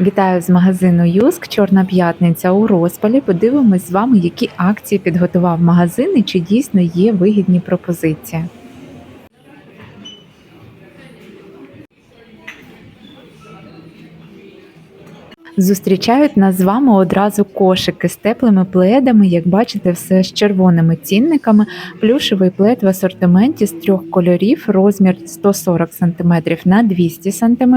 Вітаю з магазину Юск. Чорна п'ятниця у розпалі. Подивимось з вами, які акції підготував магазин і чи дійсно є вигідні пропозиції. Зустрічають нас з вами одразу кошики з теплими пледами, як бачите, все з червоними цінниками. Плюшевий плед в асортименті з трьох кольорів, розмір 140 см на 200 см,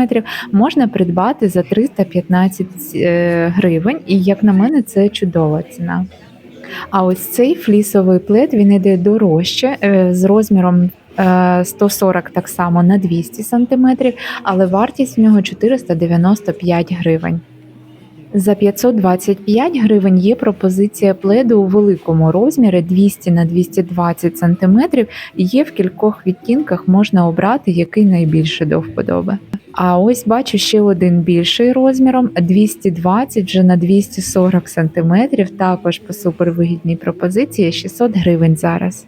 можна придбати за 315 е, гривень. І як на мене, це чудова ціна. А ось цей флісовий плед він іде дорожче е, з розміром. е, 140 так само на 200 см, але вартість в нього 495 гривень. За 525 гривень є пропозиція пледу у великому розмірі 200 на 220 см. Є в кількох відтінках, можна обрати, який найбільше до вподоби. А ось бачу ще один більший розміром 220 вже на 240 см. Також по супервигідній пропозиції 600 гривень зараз.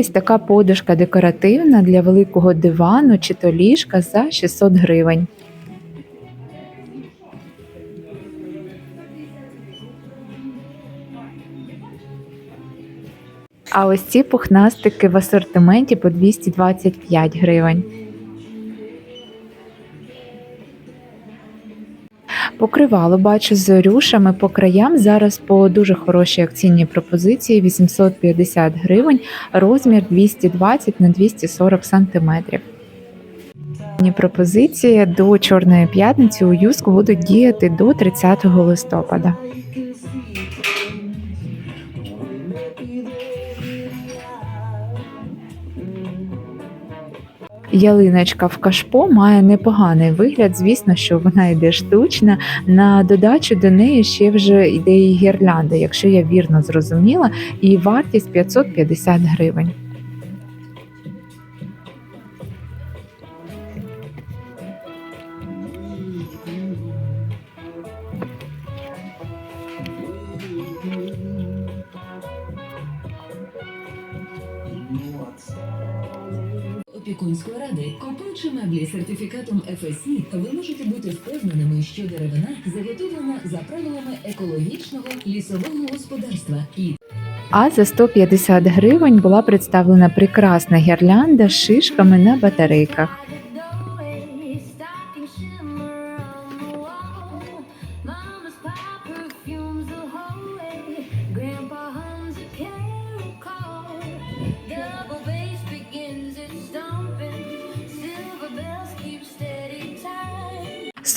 Ось така подушка декоративна для великого дивану чи то ліжка за 600 гривень. А ось ці пухнастики в асортименті по 225 гривень. Покривало бачу з рюшами по краям. Зараз по дуже хорошій акційній пропозиції 850 гривень, розмір 220 на 240 сантиметрів. Пропозиції до Чорної п'ятниці у Юску будуть діяти до 30 листопада. Ялиночка в кашпо має непоганий вигляд. Звісно, що вона йде штучна. На додачу до неї ще вже йде і гірлянда, якщо я вірно зрозуміла, і вартість 550 гривень. Опікунської ради, купуючи меблі сертифікатом FSC, ви можете бути впевненими, що деревина заготовлена за правилами екологічного лісового господарства і А за 150 гривень була представлена прекрасна гірлянда з шишками на батарейках.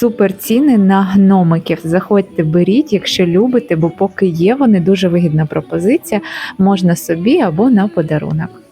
Супер ціни на гномиків. Заходьте, беріть, якщо любите, бо поки є вони дуже вигідна пропозиція. Можна собі або на подарунок.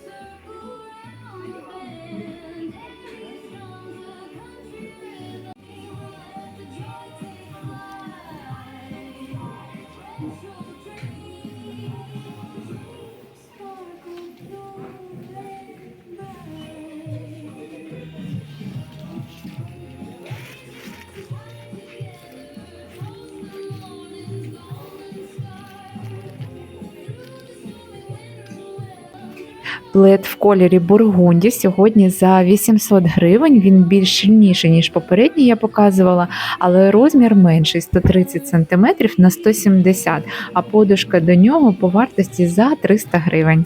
Плед в кольорі бургунді сьогодні за 800 гривень. Він більш щільніший, ніж попередній я показувала, але розмір менший 130 см на 170 а подушка до нього по вартості за 300 гривень.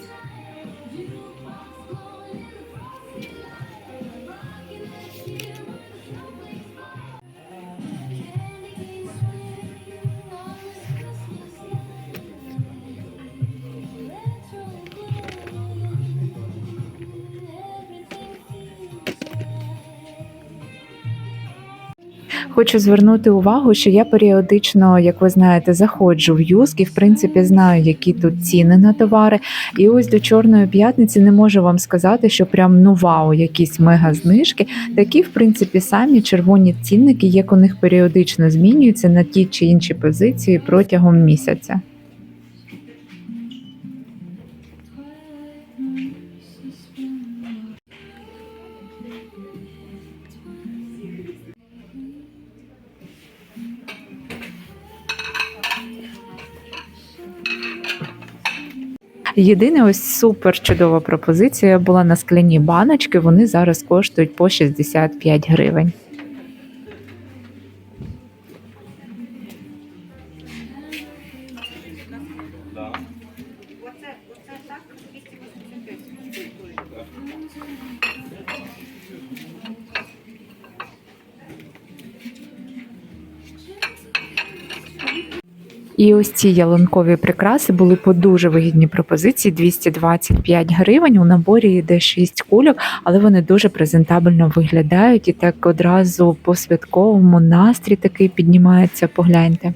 Хочу звернути увагу, що я періодично, як ви знаєте, заходжу в юск і в принципі знаю, які тут ціни на товари. І ось до Чорної п'ятниці не можу вам сказати, що прям ну вау, якісь мега знижки. Такі, в принципі, самі червоні цінники, як у них періодично змінюються на ті чи інші позиції протягом місяця. Єдине, ось супер чудова пропозиція була на скляні баночки. Вони зараз коштують по 65 гривень. І ось ці ялинкові прикраси були по дуже вигідній пропозиції 225 гривень. У наборі йде 6 кульок, але вони дуже презентабельно виглядають і так одразу по святковому настрій такий піднімається. Погляньте.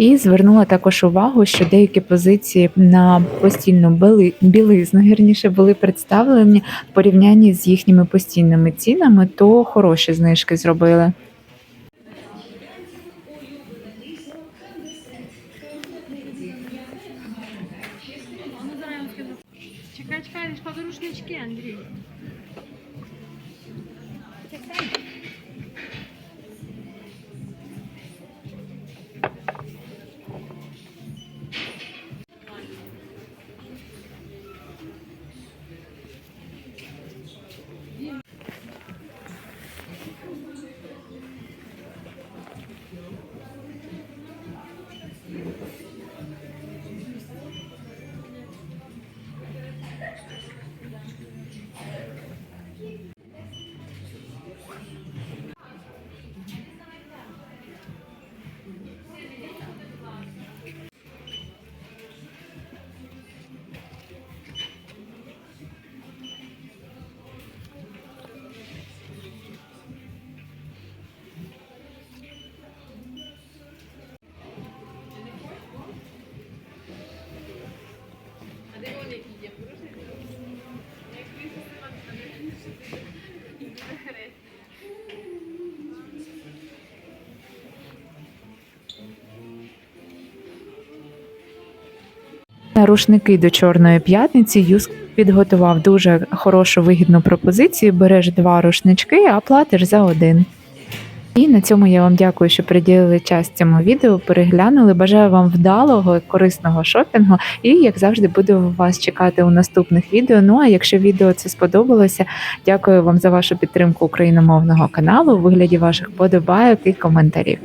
І звернула також увагу, що деякі позиції на постільну білизну гірніше були представлені в порівнянні з їхніми постійними цінами, то хороші знижки зробили. Чекай, чекай, рушнички, Андрій. На рушники до Чорної п'ятниці Юск підготував дуже хорошу вигідну пропозицію. Береш два рушнички, а платиш за один. І на цьому я вам дякую, що приділили час цьому відео, переглянули. Бажаю вам вдалого корисного шопінгу. І як завжди, буду вас чекати у наступних відео. Ну а якщо відео це сподобалося, дякую вам за вашу підтримку україномовного каналу у вигляді ваших подобайок і коментарів.